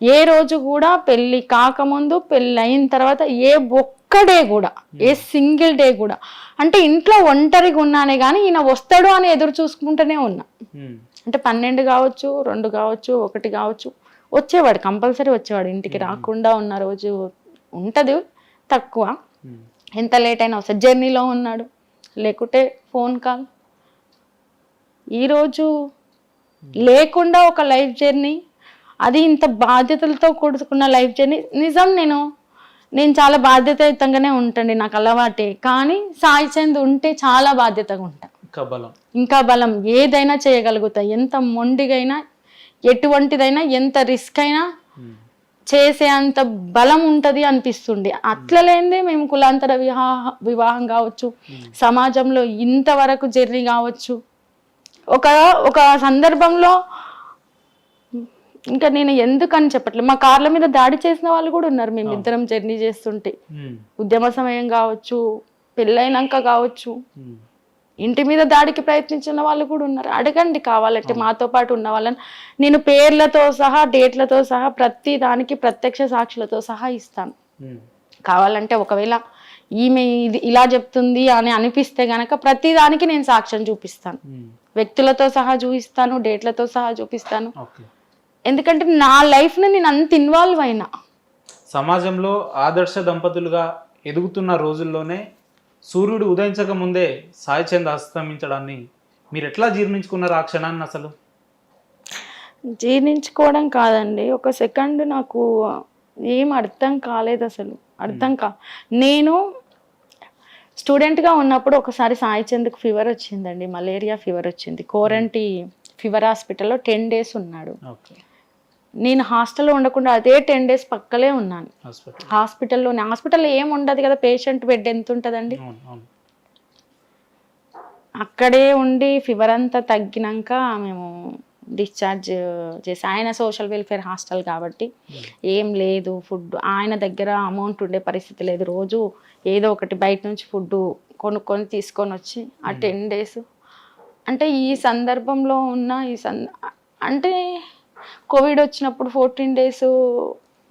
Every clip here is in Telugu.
ఏ రోజు కూడా పెళ్ళి కాకముందు పెళ్ళి అయిన తర్వాత ఏ ఒక్క డే కూడా ఏ సింగిల్ డే కూడా. అంటే ఇంట్లో ఒంటరిగా ఉన్నానే కానీ ఈయన వస్తాడు అని ఎదురు చూసుకుంటూనే ఉన్నా. అంటే పన్నెండు కావచ్చు రెండు కావచ్చు ఒకటి కావచ్చు వచ్చేవాడు కంపల్సరీ వచ్చేవాడు. ఇంటికి రాకుండా ఉన్న రోజు ఉంటుంది తక్కువ. ఎంత లేట్ అయినా వస్తుంది జర్నీలో ఉన్నాడు లేకుంటే ఫోన్ కాల్. ఈరోజు లేకుండా ఒక లైఫ్ జర్నీ అది ఇంత బాధ్యతలతో కూడుకున్న లైఫ్ జర్నీ. నిజం నేను నేను చాలా బాధ్యతాయుతంగానే ఉంటాండి నాకు అలవాటే. కానీ సాయి చంద్ ఉంటే చాలా బాధ్యతగా ఉంటా. ఇంకా బలం. ఇంకా బలం. ఏదైనా చేయగలుగుతా. ఎంత మొండిగైనా ఎటువంటిదైనా ఎంత రిస్క్ అయినా చేసే అంత బలం ఉంటది అనిపిస్తుంది అట్లా లేనిదే మేము కులాంతర వివాహ వివాహం కావచ్చు సమాజంలో ఇంతవరకు జర్నీ కావచ్చు. ఒక ఒక సందర్భంలో ఇంకా నేను ఎందుకని చెప్పట్లేదు. మా కార్ల మీద దాడి చేసిన వాళ్ళు కూడా ఉన్నారు మేము ఇద్దరం జర్నీ చేస్తుంటే. ఉద్యమ సమయం కావచ్చు పెళ్ళైనాక కావచ్చు. ఇంటి మీద దాడికి ప్రయత్నించిన వాళ్ళు కూడా ఉన్నారు. అడగండి కావాలంటే మాతో పాటు ఉన్న వాళ్ళని. నేను పేర్లతో సహా డేట్లతో సహా ప్రతి దానికి ప్రత్యక్ష సాక్షులతో సహా ఇస్తాను. కావాలంటే ఒకవేళ ఈమె ఇది ఇలా చెప్తుంది అని అనిపిస్తే గనక ప్రతి దానికి నేను సాక్ష్యం చూపిస్తాను. వ్యక్తులతో సహా చూపిస్తాను డేట్లతో సహా చూపిస్తాను. ఎందుకంటే నా లైఫ్ని నేను అంత ఇన్వాల్వ్ అయినా. సమాజంలో ఆదర్శ దంపతులుగా ఎదుగుతున్న రోజుల్లోనే సూర్యుడు ఉదయించక ముందే సాయి చంద్ అస్తమించడాన్ని మీరు ఎట్లా జీర్ణించుకున్నారు ఆ క్షణాన్ని అసలు? జీర్ణించుకోవడం కాదండి. ఒక సెకండ్ నాకు ఏం అర్థం కాలేదు అసలు. అర్థం కా నేను స్టూడెంట్గా ఉన్నప్పుడు ఒకసారి సాయి చంద్కి ఫీవర్ వచ్చిందండి. మలేరియా ఫీవర్ వచ్చింది. కోరంటి ఫీవర్ హాస్పిటల్లో టెన్ డేస్ ఉన్నాడు. ఓకే. నేను హాస్టల్లో ఉండకుండా అదే టెన్ డేస్ పక్కలే ఉన్నాను. హాస్పిటల్. హాస్పిటల్లో హాస్పిటల్లో ఏం ఉండదు కదా పేషెంట్ బెడ్ ఎంత ఉంటుందండి? అక్కడే ఉండి ఫీవర్ అంతా తగ్గినాక మేము డిశ్చార్జ్ చేసి ఆయన సోషల్ వెల్ఫేర్ హాస్టల్ కాబట్టి ఏం లేదు ఫుడ్ ఆయన దగ్గర అమౌంట్ ఉండే పరిస్థితి లేదు. రోజు ఏదో ఒకటి బయట నుంచి ఫుడ్ కొనుక్కొని తీసుకొని వచ్చి ఆ టెన్ డేస్. అంటే ఈ సందర్భంలో ఉన్న ఈ సంద అంటే కోవిడ్ వచ్చినప్పుడు ఫోర్టీన్ డేస్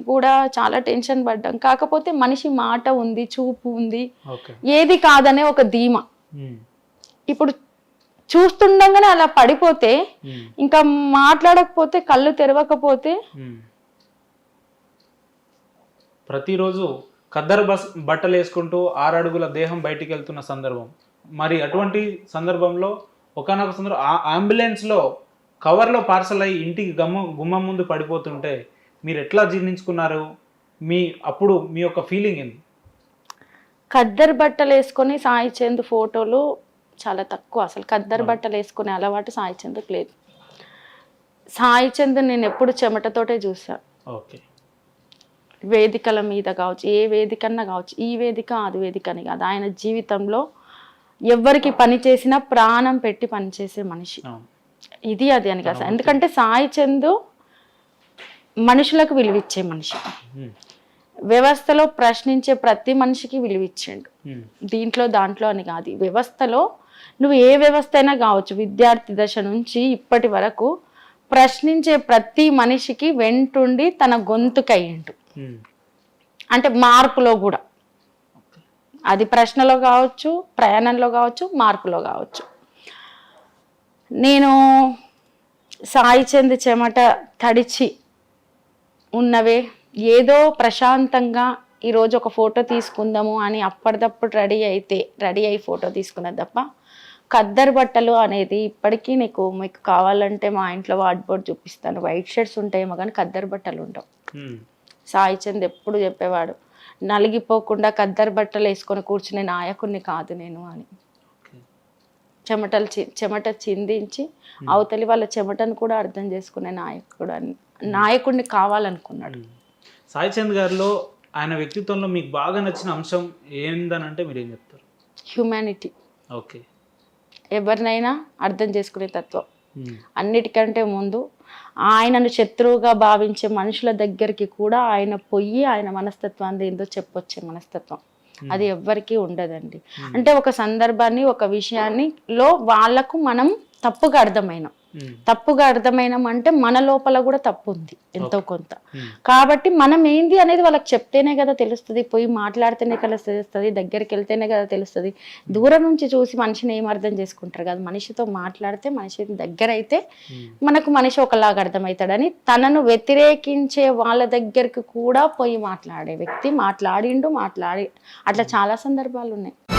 కూడా చాలా టెన్షన్ పడ్డాం. కాకపోతే మనిషి మాట ఉంది చూపు ఉంది. ఏది కాదనే ఒక ధీమా. ఇప్పుడు చూస్తుండగానే అలా పడిపోతే ఇంకా మాట్లాడకపోతే కళ్ళు తెరవకపోతే. ప్రతిరోజు ఖద్దరు బస్ బట్టలు వేసుకుంటూ ఆరడుగుల దేహం బయటికి వెళ్తున్న సందర్భం. మరి అటువంటి సందర్భంలో ఒకనొక సందర్భం ఆ అంబులెన్స్లో కవర్లో పార్సల్ అయ్యి ఇంటికి గమ్మ గుమ్మం ముందు పడిపోతుంటే మీరు ఎట్లా జీర్ణించుకున్నారు? మీ అప్పుడు మీ యొక్క ఫీలింగ్ ఏంది? ఖద్దరు బట్టలు వేసుకొని సాయి చంద్ ఫోటోలు చాలా తక్కువ. అసలు ఖద్దరు బట్టలు వేసుకునే అలవాటు సాయి చంద్కి లేదు. సాయి చంద్ నేను ఎప్పుడు చెమటతోటే చూసా. ఓకే. వేదికల మీద కావచ్చు ఏ వేదికన్నా కావచ్చు ఈ వేదిక అది వేదిక అని కాదు. ఆయన జీవితంలో ఎవరికి పని చేసినా ప్రాణం పెట్టి పనిచేసే మనిషి. ఇది అది అని కాదు. ఎందుకంటే సాయి చందు మనుషులకు విలువిచ్చే మనిషి. వ్యవస్థలో ప్రశ్నించే ప్రతి మనిషికి విలువిచ్చిండు. దీంట్లో దాంట్లో అని కాదు. వ్యవస్థలో నువ్వు ఏ వ్యవస్థ అయినా కావచ్చు విద్యార్థి దశ నుంచి ఇప్పటి వరకు ప్రశ్నించే ప్రతి మనిషికి వెంటుండి తన గొంతుకయ్యిండు. అంటే మార్పులో కూడా. అది ప్రశ్నలో కావచ్చు ప్రయాణంలో కావచ్చు మార్పులో కావచ్చు. నేను సాయి చంద్ చెమట తడిచి ఉన్నవే ఏదో ప్రశాంతంగా ఈరోజు ఒక ఫోటో తీసుకుందాము అని అప్పటిదప్పుడు రెడీ అయితే రెడీ అయి ఫోటో తీసుకున్నది తప్ప ఖద్దరు బట్టలు అనేది ఇప్పటికీ నీకు మీకు కావాలంటే మా ఇంట్లో వార్డ్బోర్డ్ చూపిస్తాను. వైట్ షర్ట్స్ ఉంటాయేమో కానీ ఖద్దరు బట్టలు ఉండవు. సాయి చంద్ ఎప్పుడు చెప్పేవాడు నలిగిపోకుండా ఖద్దరు బట్టలు వేసుకొని కూర్చునే నాయకుడిని కాదు నేను అని. చెమటలు చెమట చిందించి అవతలి వాళ్ళ చెమటను కూడా అర్థం చేసుకునే నాయకుడు అని నాయకుడిని కావాలనుకున్నాడు. సాయి చంద్ గారిలో ఆయన వ్యక్తిత్వంలో మీకు బాగా నచ్చిన అంశం ఏందనంటే మీరు ఏం చెప్తారు? హ్యుమానిటీ. ఓకే. ఎవరినైనా అర్థం చేసుకునే తత్వం. అన్నిటికంటే ముందు ఆయనను శత్రువుగా భావించే మనుషుల దగ్గరికి కూడా ఆయన పొయ్యి ఆయన మనస్తత్వాన్ని ఏందో చెప్పొచ్చే మనస్తత్వం. అది ఎవ్వరికీ ఉండదండి. అంటే ఒక సందర్భాన్ని ఒక విషయాన్ని లో వాళ్ళకు మనం తప్పుగా అర్థమైనాం. తప్పుగా అర్థమైనాం అంటే మన లోపల కూడా తప్పు ఉంది ఎంతో కొంత. ఉమ్, కాబట్టి మనం ఏంది అనేది వాళ్ళకి చెప్తేనే కదా తెలుస్తుంది. పోయి మాట్లాడితేనే కదా తెలుస్తుంది. దగ్గరికి వెళ్తేనే కదా తెలుస్తుంది. దూరం నుంచి చూసి మనిషిని ఏం అర్థం చేసుకుంటారు కదా. మనిషితో మాట్లాడితే మనిషి దగ్గర అయితే. మనకు మనిషి ఒకలాగా అర్థమవుతాడని తనను వ్యతిరేకించే వాళ్ళ దగ్గరికి కూడా పోయి మాట్లాడే వ్యక్తి మాట్లాడిండు మాట్లాడి అట్లా చాలా సందర్భాలు ఉన్నాయి